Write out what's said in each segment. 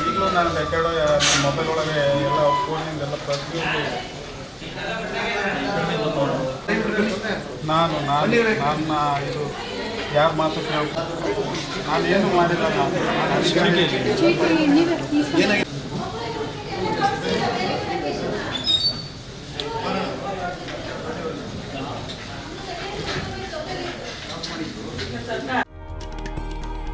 ಈಗಲೂ ನಾನು ಬೇಕಾಡೋ ಮೊಬೈಲ್ ಒಳಗೆ ಎಲ್ಲ ಫೋನಿಂದ ಎಲ್ಲ ಪ್ರತಿಯೊಂದು ನಾನು ನಾನು ನನ್ನ ಇದು ಯಾರ ಮಾತು ಕೇಳ್ತಾರೆ ನಾನು ಏನು ಮಾಡಿಲ್ಲ ನಾನು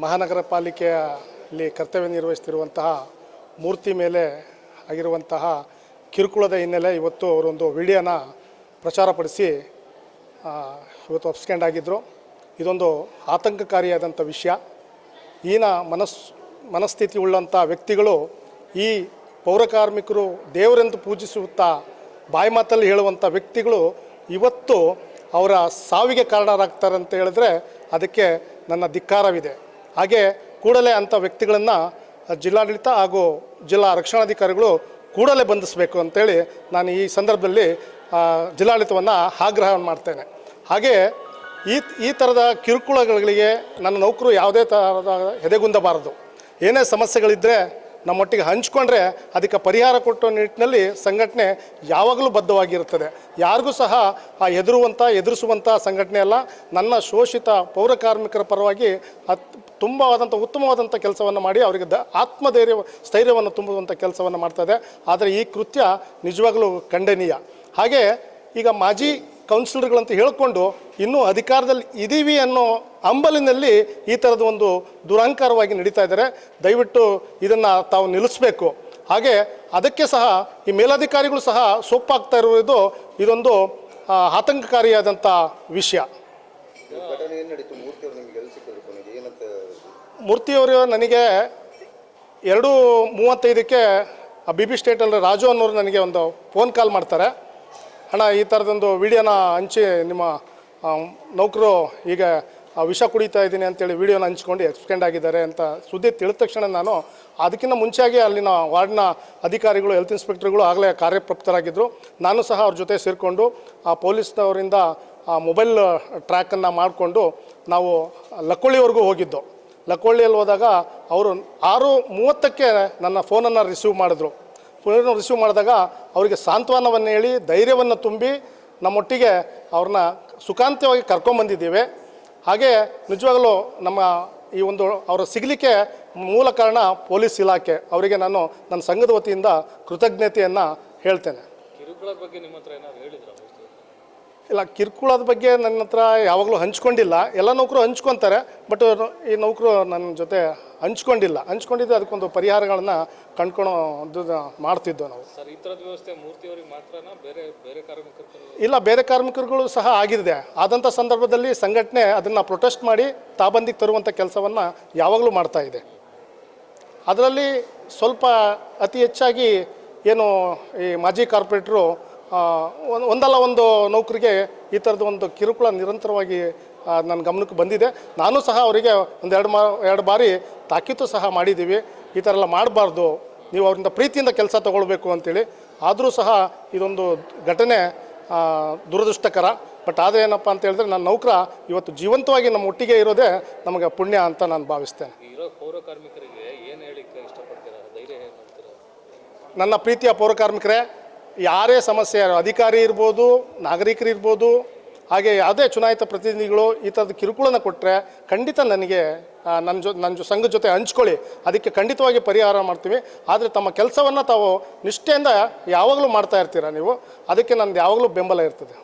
ಮಹಾನಗರ ಪಾಲಿಕೆಯಲ್ಲಿ ಕರ್ತವ್ಯ ನಿರ್ವಹಿಸ್ತಿರುವಂತಹ ಮೂರ್ತಿ ಮೇಲೆ ಆಗಿರುವಂತಹ ಕಿರುಕುಳದ ಹಿನ್ನೆಲೆ ಇವತ್ತು ಅವರೊಂದು ವಿಡಿಯೋನ ಪ್ರಚಾರಪಡಿಸಿ ಇವತ್ತು ಅಪ್ಸ್ಕ್ಯಾಂಡ್ ಆಗಿದ್ದರು ಇದೊಂದು ಆತಂಕಕಾರಿಯಾದಂಥ ವಿಷಯ. ಈನ ಮನಸ್, ಮನಸ್ಥಿತಿ ಉಳ್ಳಂಥ ವ್ಯಕ್ತಿಗಳು ಈ ಪೌರಕಾರ್ಮಿಕರು ದೇವರೆಂದು ಪೂಜಿಸುತ್ತಾ ಬಾಯಿ ಮಾತಲ್ಲಿ ಹೇಳುವಂಥ ವ್ಯಕ್ತಿಗಳು ಇವತ್ತು ಅವರ ಸಾವಿಗೆ ಕಾರಣರಾಗ್ತಾರೆ ಅಂತ ಹೇಳಿದ್ರೆ ಅದಕ್ಕೆ ನನ್ನ ಧಿಕ್ಕಾರವಿದೆ. ಹಾಗೆ ಕೂಡಲೇ ಅಂಥ ವ್ಯಕ್ತಿಗಳನ್ನು ಜಿಲ್ಲಾಡಳಿತ ಹಾಗೂ ಜಿಲ್ಲಾ ರಕ್ಷಣಾಧಿಕಾರಿಗಳು ಕೂಡಲೇ ಬಂಧಿಸಬೇಕು ಅಂತೇಳಿ ನಾನು ಈ ಸಂದರ್ಭದಲ್ಲಿ ಜಿಲ್ಲಾಡಳಿತವನ್ನು ಆಗ್ರಹ ಮಾಡ್ತೇನೆ. ಹಾಗೆ ಈ ಈ ಥರದ ಕಿರುಕುಳಗಳಿಗೆ ನನ್ನ ನೌಕರು ಯಾವುದೇ ಥರದ ಎದೆಗುಂದಬಾರದು ಏನೇ ಸಮಸ್ಯೆಗಳಿದ್ದರೆ ನಮ್ಮೊಟ್ಟಿಗೆ ಹಂಚ್ಕೊಂಡ್ರೆ ಅದಕ್ಕೆ ಪರಿಹಾರ ಕೊಟ್ಟ ನಿಟ್ಟಿನಲ್ಲಿ ಸಂಘಟನೆ ಯಾವಾಗಲೂ ಬದ್ಧವಾಗಿರುತ್ತದೆ. ಯಾರಿಗೂ ಸಹ ಆ ಎದುರುವಂಥ, ಎದುರಿಸುವಂಥ ಸಂಘಟನೆ ಅಲ್ಲ. ನನ್ನ ಶೋಷಿತ ಪೌರ ಕಾರ್ಮಿಕರ ಪರವಾಗಿ ತುಂಬವಾದಂಥ, ಉತ್ತಮವಾದಂಥ ಕೆಲಸವನ್ನು ಮಾಡಿ ಅವರಿಗೆ ದ ಆತ್ಮಧೈರ್ಯ, ಸ್ಥೈರ್ಯವನ್ನು ತುಂಬುವಂಥ ಕೆಲಸವನ್ನು ಮಾಡ್ತದೆ ಆದರೆ ಈ ಕೃತ್ಯ ನಿಜವಾಗಲೂ ಖಂಡನೀಯ. ಹಾಗೆ ಈಗ ಮಾಜಿ ಕೌನ್ಸಿಲರ್ಗಳಂತ ಹೇಳಿಕೊಂಡು ಇನ್ನೂ ಅಧಿಕಾರದಲ್ಲಿ ಇದ್ದೀವಿ ಅನ್ನೋ ಅಂಬಲಿನಲ್ಲಿ ಈ ಥರದ ಒಂದು ದುರಹಂಕಾರವಾಗಿ ನಡೀತಾ ಇದ್ದಾರೆ. ದಯವಿಟ್ಟು ಇದನ್ನು ತಾವು ನಿಲ್ಲಿಸಬೇಕು. ಹಾಗೆ ಅದಕ್ಕೆ ಸಹ ಈ ಮೇಲಾಧಿಕಾರಿಗಳು ಸಹ ಸೊಪ್ಪಾಗ್ತಾ ಇರುವುದು ಇದೊಂದು ಆತಂಕಕಾರಿಯಾದಂಥ ವಿಷಯ. ಮೂರ್ತಿಯವರು ನನಗೆ ಎರಡು ಮೂವತ್ತೈದಕ್ಕೆ ಬಿ ಬಿ ಸ್ಟೇಟಲ್ಲಿ ರಾಜು ಅನ್ನೋರು ನನಗೆ ಒಂದು ಫೋನ್ ಕಾಲ್ ಮಾಡ್ತಾರೆ. ಅಣ್ಣ, ಈ ಥರದೊಂದು ವಿಡಿಯೋನ ಹಂಚಿ ನಿಮ್ಮ ನೌಕರು ಈಗ ವಿಷ ಕುಡಿತಾ ಇದ್ದೀನಿ ಅಂತೇಳಿ ವಿಡಿಯೋನ ಹಂಚ್ಕೊಂಡು ಎಕ್ಸ್ಟೆಂಡ್ ಆಗಿದ್ದಾರೆ ಅಂತ ಸುದ್ದಿ ತಿಳಿದ ತಕ್ಷಣ ನಾನು ಅದಕ್ಕಿಂತ ಮುಂಚೆಯಾಗಿ ಅಲ್ಲಿನ ವಾರ್ಡ್ನ ಅಧಿಕಾರಿಗಳು ಹೆಲ್ತ್ ಇನ್ಸ್ಪೆಕ್ಟರ್ಗಳು ಆಗಲೇ ಕಾರ್ಯಪ್ರಪ್ತರಾಗಿದ್ದರು ನಾನು ಸಹ ಅವ್ರ ಜೊತೆ ಸೇರಿಕೊಂಡು ಆ ಪೊಲೀಸ್ನವರಿಂದ ಆ ಮೊಬೈಲ್ ಟ್ರ್ಯಾಕನ್ನು ಮಾಡಿಕೊಂಡು ನಾವು ಲಕ್ಕೊಳ್ಳಿವರೆಗೂ ಹೋಗಿದ್ದು. ಲಕ್ಕೊಳ್ಳಿಯಲ್ಲಿ ಹೋದಾಗ ಅವರು ಆರು ಮೂವತ್ತಕ್ಕೆ ನನ್ನ ಫೋನನ್ನು ರಿಸೀವ್ ಮಾಡಿದ್ರು. ಫೋನನ್ನು ರಿಸೀವ್ ಮಾಡಿದಾಗ ಅವರಿಗೆ ಸಾಂತ್ವನವನ್ನು ಹೇಳಿ, ಧೈರ್ಯವನ್ನು ತುಂಬಿ ನಮ್ಮೊಟ್ಟಿಗೆ ಅವ್ರನ್ನ ಸುಖಾಂತ್ಯವಾಗಿ ಕರ್ಕೊಂಬಂದಿದ್ದೀವಿ. ಹಾಗೆ ನಿಜವಾಗಲೂ ನಮ್ಮ ಈ ಒಂದು ಅವರ ಸಿಗಲಿಕ್ಕೆ ಮೂಲ ಕಾರಣ ಪೊಲೀಸ್ ಇಲಾಖೆ. ಅವರಿಗೆ ನಾನು ನನ್ನ ಸಂಘದ ವತಿಯಿಂದ ಕೃತಜ್ಞತೆಯನ್ನು ಹೇಳ್ತೇನೆ. ಇಲ್ಲ ಕಿರುಕುಳದ ಬಗ್ಗೆ ನನ್ನ ಹತ್ರ ಯಾವಾಗಲೂ ಹಂಚ್ಕೊಂಡಿಲ್ಲ. ಎಲ್ಲ ನೌಕರು ಹಂಚ್ಕೊತಾರೆ ಬಟ್ ಈ ನೌಕರು ನನ್ನ ಜೊತೆ ಹಂಚ್ಕೊಂಡಿಲ್ಲ. ಹಂಚ್ಕೊಂಡಿದ್ದು ಅದಕ್ಕೊಂದು ಪರಿಹಾರಗಳನ್ನು ಕಂಡ್ಕೊಳೋ ಮಾಡ್ತಿದ್ದೋ ನಾವು. ಸರ್ ಈ ಥರದ ವ್ಯವಸ್ಥೆ ಮೂರ್ತಿಯವರಿಗೆ ಮಾತ್ರನಾ ಬೇರೆ ಬೇರೆ ಕಾರ್ಮಿಕರು ಇಲ್ಲ ಬೇರೆ ಕಾರ್ಮಿಕರುಗಳು ಸಹ ಆಗಿದೆ. ಆದಂಥ ಸಂದರ್ಭದಲ್ಲಿ ಸಂಘಟನೆ ಅದನ್ನು ಪ್ರೊಟೆಸ್ಟ್ ಮಾಡಿ ತಾಬಂದಿಗೆ ತರುವಂಥ ಕೆಲಸವನ್ನು ಯಾವಾಗಲೂ ಮಾಡ್ತಾ ಇದೆ. ಅದರಲ್ಲಿ ಸ್ವಲ್ಪ ಅತಿ ಹೆಚ್ಚಾಗಿ ಏನು ಈ ಮಾಜಿ ಕಾರ್ಪೊರೇಟ್ರು ಒಂದಲ್ಲ ಒಂದು ನೌಕರಿಗೆ ಈ ಥರದ ಒಂದು ಕಿರುಕುಳ ನಿರಂತರವಾಗಿ ನನ್ನ ಗಮನಕ್ಕೆ ಬಂದಿದೆ. ನಾನು ಸಹ ಅವರಿಗೆ ಒಂದು ಎರಡು ಮಾ ಎರಡು ಬಾರಿ ತಾಕೀತು ಸಹ ಮಾಡಿದ್ದೀವಿ ಈ ಥರ ಎಲ್ಲ ಮಾಡಬಾರ್ದು. ನೀವು ಅವರಿಂದ ಪ್ರೀತಿಯಿಂದ ಕೆಲಸ ತಗೊಳ್ಬೇಕು ಅಂತೇಳಿ. ಆದರೂ ಸಹ ಇದೊಂದು ಘಟನೆ ದುರದೃಷ್ಟಕರ. ಬಟ್ ಆದರೆ ಏನಪ್ಪ ಅಂತ ಹೇಳಿದ್ರೆ ನನ್ನ ನೌಕರ ಇವತ್ತು ಜೀವಂತವಾಗಿ ನಮ್ಮ ಒಟ್ಟಿಗೆ ಇರೋದೇ ನಮಗೆ ಪುಣ್ಯ ಅಂತ ನಾನು ಭಾವಿಸ್ತೇನೆ. ನನ್ನ ಪ್ರೀತಿಯ ಪೌರ ಕಾರ್ಮಿಕರೇ ಯಾರೇ ಸಮಸ್ಯೆ ಅಧಿಕಾರಿ ಇರ್ಬೋದು, ನಾಗರಿಕರು ಇರ್ಬೋದು, ಹಾಗೆ ಯಾವುದೇ ಚುನಾಯಿತ ಪ್ರತಿನಿಧಿಗಳು ಈ ಥರದ ಕಿರುಕುಳನ ಕೊಟ್ಟರೆ ಖಂಡಿತ ನನಗೆ ನನ್ನ ಜೊ ನನ್ನ ಜೊ, ಸಂಘದ ಜೊತೆ ಹಂಚ್ಕೊಳ್ಳಿ. ಅದಕ್ಕೆ ಖಂಡಿತವಾಗಿ ಪರಿಹಾರ ಮಾಡ್ತೀವಿ. ಆದರೆ ತಮ್ಮ ಕೆಲಸವನ್ನು ತಾವು ನಿಷ್ಠೆಯಿಂದ ಯಾವಾಗಲೂ ಮಾಡ್ತಾ ಇರ್ತೀರ ನೀವು? ಅದಕ್ಕೆ ನಂದು ಯಾವಾಗಲೂ ಬೆಂಬಲ ಇರ್ತದೆ.